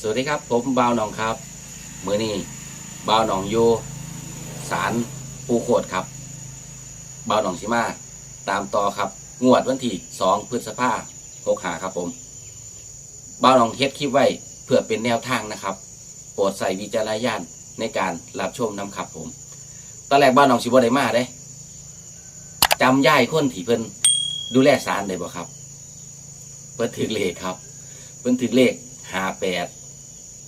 สวัสดีครับ ผมบ่าวหนองครับมือนี้บ่าวหนองอยู่สารปูโขดครับบ่าวหนองชิมาตามต่อครับ งวดวันที่สองพฤษภาหกหาครับผมบ่าวหนองเทสคลิปไว้เพื่อเป็นแนวทางนะครับ โปรดใส่วิจารณญาณในการรับชมนำครับผม ตอนแรกบ่าวหนองชิบได้มาเด้จำย่ายคนที่เพิ่นดูแลสารได้บ่ครับ เพิ่นถือเลขครับ เพิ่นถือเลขห้าแปด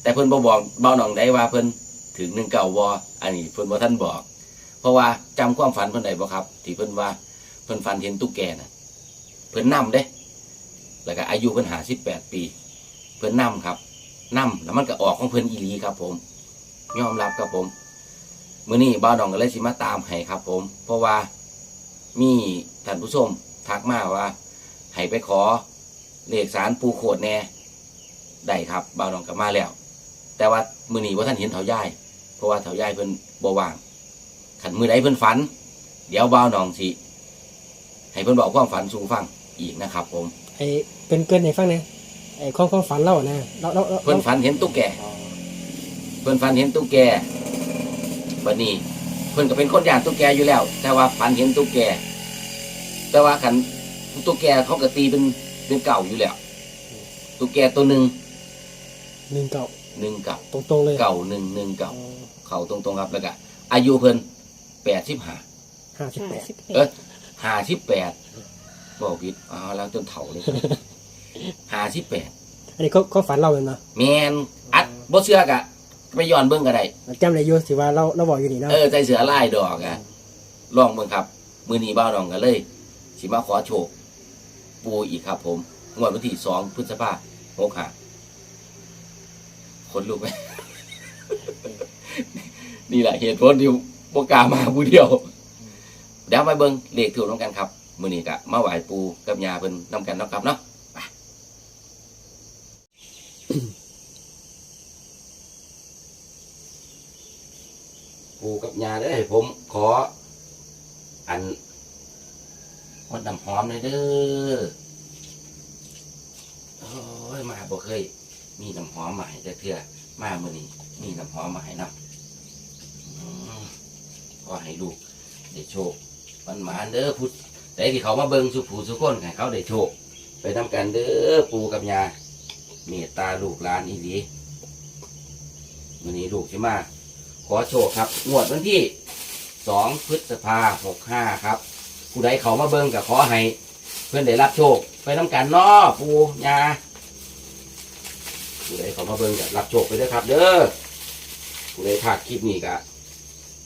แต่เพิ่นบ่บอกเบาหนองได้ว่าเพิ่นถึงหนึ่งเก่าวออันนี้เพิ่นบ่ท่านบอก เพราะว่าจำความฝันเพิ่นได้บ่ครับ ที่เพิ่นว่าเพิ่นฝันเห็นตุ๊กแกน่ะ เพิ่นนํเด้ แล้วก็อายุเพิ่นหาสิบแปดปี เพิ่นนํครับนํแล้วมันก็ออกของเพิ่นอีหลีครับ ผมยอมรับครับผมมื้อนี้บ่าวหนองก็เลยสิมาตามให้ครับ ผม เพราะว่ามีท่านผู้ชมทักมาว่าให้ไปขอเลขสารปูโคดแน่ได้ครับบ่าวน้องกลับมาแล้ว แต่ว่ามือนี้ว่าท่านเห็นเถาย่าย เพราะว่าเถาย่ายเพิ่นบ่ว่างขันมือใดเพิ่นฝัน เดี๋ยวบ่าวน้องสิให้เพิ่นบอกความฝันสู่ฟังอีกนะครับ ผมไอ้เป็นเกินในฟังเนี่ยไอ้ความความฝันเราอะนะเราเราเราเพิ่นฝันเห็นตุ๊กแกเพิ่นฝันเห็นตุ๊กแกบัดนี้เพิ่นก็เป็นคนย่านตุ๊กแกอยู่แล้ว แต่ว่าฝันเห็นตุ๊กแก แต่ว่าขันตุ๊กแกเขาก็ตีเป็นเป็นเก่าอยู่แล้วตุ๊กแกตัวหนึ่งหนึ่งเก่า หนึ่งเก่าตรงๆเลยเก่าหนึ่งหนึ่งเก่าอ๋อเขาตรงๆครับแล้วก็อายุเพิ่นแปดสิบห้าห้าสิบแปดเออห้าสิบแปดบอกผิดเอ๋อแล้วจนเถ่าเลยห้าสิบแปดอันนี้ก็ก็ฝันเราเลยเนาะแมนอัดบ่เชื่อกะไปย้อนเบิ่งก็ได้จำได้อยู่สิว่าเราเราบอกอยู่นี่เนาะเออใจเสือลายดอกอะลองเบิ่งครับ มือนี้บ้าวน้องกันเลยสิมาขอโชคปูอีกครับผมงวดวันที่สองพฤษภาหกห้า คนลุกไหมนี่แหละเหตุผลที่บกล้ามาผู้เดียวเดี๋ยวไปเบิ่งเลขถูกน้องกันครับมือนี้กะมาไหว้ปูกับยาเพิ่นน้ำกันเนาะครับเนาะไปปูกับยาเด้อให้ผมขอ อันมดน้ำหอมเลยเด้อโอ้ยมาบ่เคย มีน้ำหอมมาให้แต่เทื่อมาเมื้อนี้มีน้ำหอมมาให้นำก็ให้ลูกได้โชคมันหมาเด้อพุทธแต่ที่เขามาเบิงสุผูสุคนให้เขาได้โชค ไปทำกันเด้อปูกับยาเมตตาลูกหลานอีหลีวันนี้ลูกจะมา ขอโชคครับ งวดวันที่สองพฤษภาหกห้าครับ ผู้ใดเขามาเบิงก็ขอให้ เพื่อนได้รับโชค ไปทำกันนาะปูยา ผู้ใดเขามาเบิ่งก็รับโชคไปเด้อครับ เด้อผู้ใดพลาดคลิปนี้ก็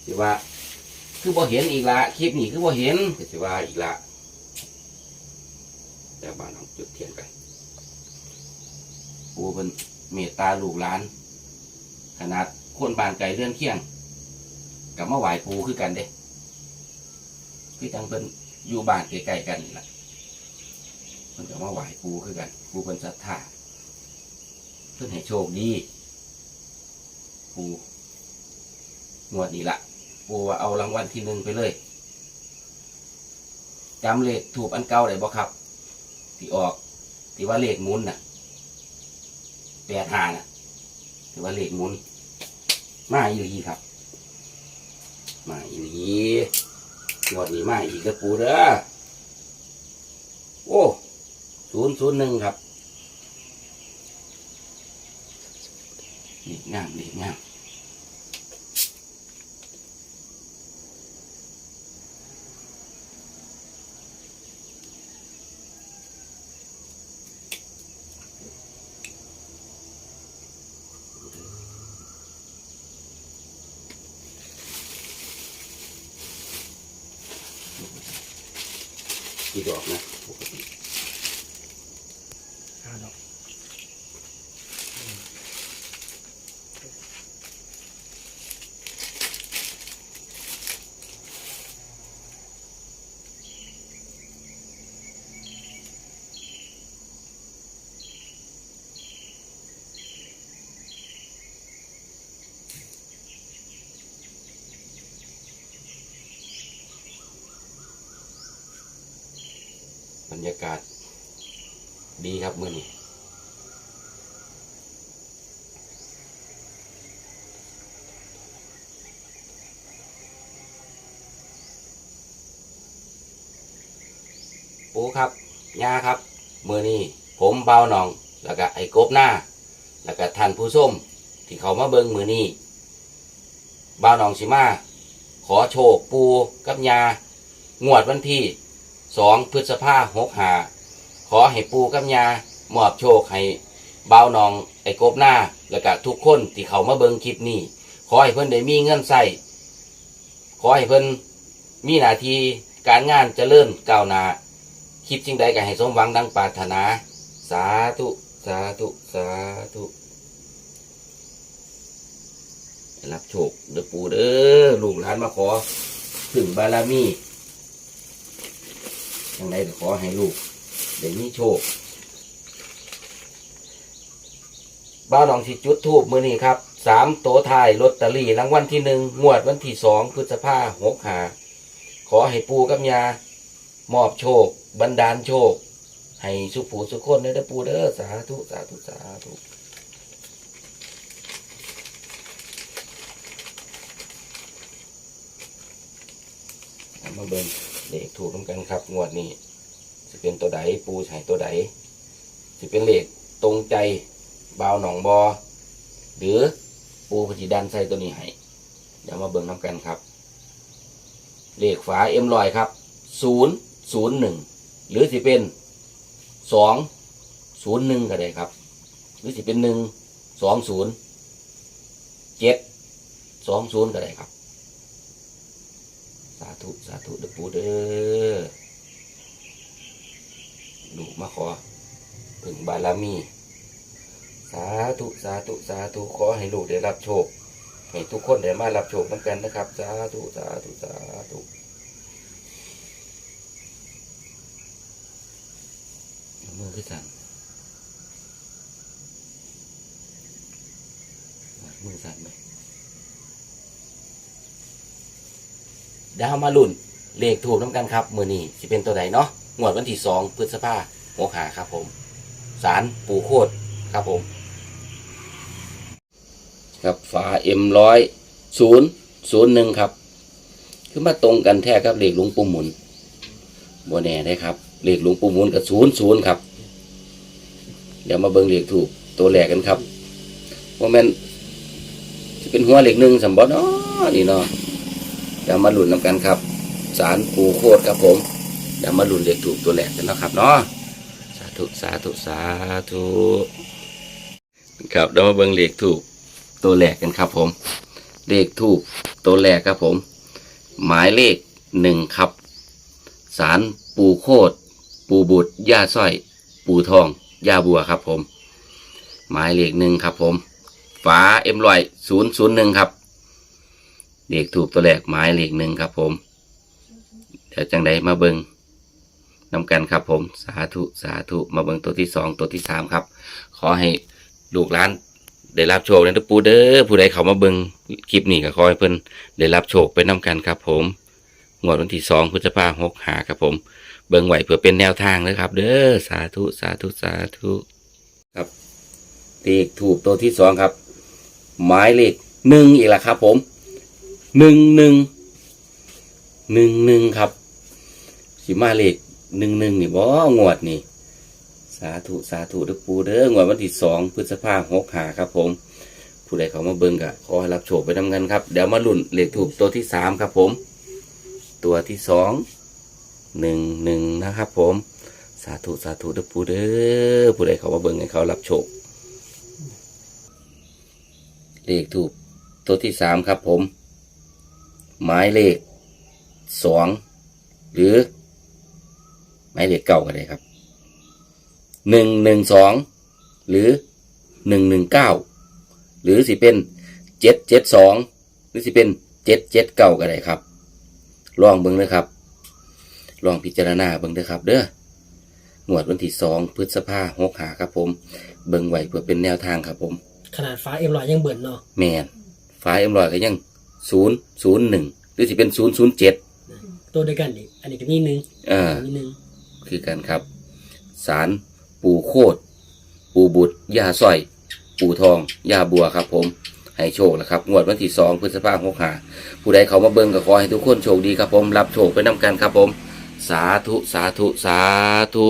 สิว่า คือบ่เห็นอีกละคลิปนี้คือบ่เห็นก็สิว่าอีกละแต่บ้านน้องจุดเทียนไปปูเป็นเมตตาลูกหลาน ขนาดคนบานไก่เลื่อนเคียงกับมาไหวปูคือกันเด้คือจังเป็นอยู่บ้านใกล้ๆกันนี่ล่ะเพิ่นก็มาไหวปูคือกันปูเป็นศรัทธา พิ่นให้โชคดีปูงวดนี้ละปูว่าเอารางวัลที่หนึ่งไปเลยจำเลขถูกอันเก่าได้บ่ครับ ที่ออกที่ว่าเลขหมุนน่ะแปดหาน่ะที่ว่าเลขหมุนมาอีหลีครับ มาอีหลีงวดนี้มาอีกแล้วปูเด้อโอ้ศูนย์ศูนย์หนึ่งครับ เลขงามเลขงามกี่ดอกนะปกติห้าดอก รยากาศ ดีครับมื่อนี้ปูครับยาครับ มือนี้ผมเบาหนอง แล้วก็ไอ้กบหน้า แล้วก็ท่านผู้ส้มที่เขามาเบิงมือนี้เบาหนองสิมา ขอโชคปูกับยางวดวันที่ สองพฤษภาหกหาขอให้ปูกับยามอบโชคให้เบาหนองไอ้กบหน้า แล้วก็ทุกคนที่เขามาเบิงคลิปนี้ ขอให้เพิ่นได้มีเงินใส่ขอให้เพิ่นมีหน้าที่การงานจเจริญก้าวหน้าคิดสิ่งใดก็ให้สมหวังดังปรารถนา สาธุ สาธุ สาธุรับโชคเด้อปูเด้อลูกหลานมาขอ ถึงบารมี ย่างไรก็ขอให้ลูกได้มีโชคบ้าวหนองสิจุดทูบมือนี้ครับสามโตทายลอตเตอรี่รางวัลที่หนึ่งงวดวันที่สองพฤษภาหกหาขอให้ปูกับยามอบโชค บันดาลโชค ให้สุขผูสุขคนเด้อเด้อปูเด้อสาธุ สาธุ สาธุเอา มาเบิ่งเลขถูกน้ำกันครับ งวดนี้สิเป็นตัวใดปูใช้ตัวใดสิเป็นเลขตรงใจบาวหนองบอหรือปูพจิดันใส่ตัวนี้ให้เดี๋ยวมาเบิ่งน้ำกันครับ เลขฝาเอ็มลอยครับศูนย์ศูนย์หนึ่งหรือสิเป็นสองศูนย์หนึ่งก็ได้ครับ หรือสิเป็นหนึ่งสองศูนย์เจ็ดสองศูนย์ก็ได้ครับาธุสาธุเด้อปูเด้อลูกมาขอถึงบารมี สาธุสาธุสาธุขอให้ลูกได้รับโชค ให้ทุกคนได้มารับโชคเหมือนกันนะครับ สาธุสาธุสาธุมือขึ้นสั่นมือสั่นไหม เดาวมาลุ่นเลขถูกน้ำกันครับมือนี้สิเป็นตัวใดเนาะงวดวันที่สองพฤษภาหัวขาครับผม สารปูโคตรครับผม ครับฝาเอ็มร้อยศูนย์ศูนย์หนึ่งครับ คือมาตรงกันแท้ครับเลขหลวงปู่หมุนบัวแน่ได้ครับเลขหลวงปู่หมุนกับศูนย์ศูนย์ครับ เดี๋ยวมาเบิ่งเลขถูกตัวแรกกันครับว่าแม่นจะเป็นหัวเลขหนึ่งสมบัติเนาะนี่เนาะ เดี๋ยวมาหลุนนำกันครับ สารปูโคตรครับผมเดี๋ยวมาหลุนเลขถูกตัวแรกกันนะครับเนาะสาธุสาธุสาธุครับเดี๋ยวมาเบิ่งเลขถูกตัวแรกกันครับผมเลขทูบตัวแรกครับผม หมายเลขหนึ่งครับ สารปูโคตรปูบุตรย่าสร้อย ปูทองย่าบัวครับผม หมายเลขหนึ่งครับผม ฝาเอ็มลอยศูนย์ศูนย์หนึ่งครับ เลขถูกตัวแรกหมายเลขหนึ่งครับผมเดี๋ยวจังใดมาเบิงนำกันครับผมสาธุสาธุมาเบิงตัวที่สองตัวที่สามครับ ขอให้ลูกหลานได้รับโชคนะทุกปูเด้อผู้ใดเขามาเบิงคลิปนี้ก็ขอให้เพิ่นได้รับโชคไปน้กันครับ ผมงวดวันที่สองพฤษภาหกหาครับผม เบิงไหวเพื่อเป็นแนวทางนะครับ เด้อสาธุสาธุสาธุครับเลขถูกตัวที่สองครับ หมายเลขหนึ่งอีกแล้วครับผม หนึ่งหนึ่งหนึ่งหนึ่งครับ สิมาเลขหนึ่งหนึ่งนี่บ่งวดนี่ สาธุสาธุเด้อปูเด้องวดวันที่สองพฤษภาหกหาครับ ผม ผู้ใดเขามาเบิ่งกะขอให้รับโชคไปทำกันครับ เดี๋ยวมาลุ่นเลขถูกตัวที่สามครับ ผม ตัวที่สองหนึ่งหนึ่งนะครับ ผม สาธุสาธุเด้อปูเด้อผู้ใดเขามาเบิ่งให้เขารับโชคเลขถูกตัวที่สามครับผม หมายเลขสองหรือ หมายเลขเก้าก็ได้ครับหนึ่งหนึ่งสองหรือหนึ่งหนึ่งเก้าหรือสิเป็นเจ็ดเจ็ดสองหรือสิเป็นเจ็ดเจ็ดเก้าก็ได้ครับ ลองเบิ้งเลยครับ ลองพิจารณาเบิ้งเด้อครับ เด้องวดวันที่สองพฤษภาหกหาครับผม เบิ้งไว้เพื่อเป็นแนวทางครับผม ขนาดฟ้าเอ็มลอยยังเบิ่นเนาะแมนฟ้าเอ็มรอยก็ยัง ศูนย์ศูนย์หนึ่งหรือสิเป็นศูนย์ศูนย์เจ็ดตัวเดียวกันอีกอันนี้ก็นี่หนึ่งอ่านี่หนึ่งคือกันครับ สารปูโคตรปูบุตรย่าสร้อย ปูทองย่าบัวครับ ผมให้โชคแล้วครับงวดวันที่สองพฤษภาคมหกหาผู้ใดเขามาเบิ่งก็ขอให้ทุกคนโชคดีครับผม รับโชคไปน้กันครับผม สาธุสาธุสาธุ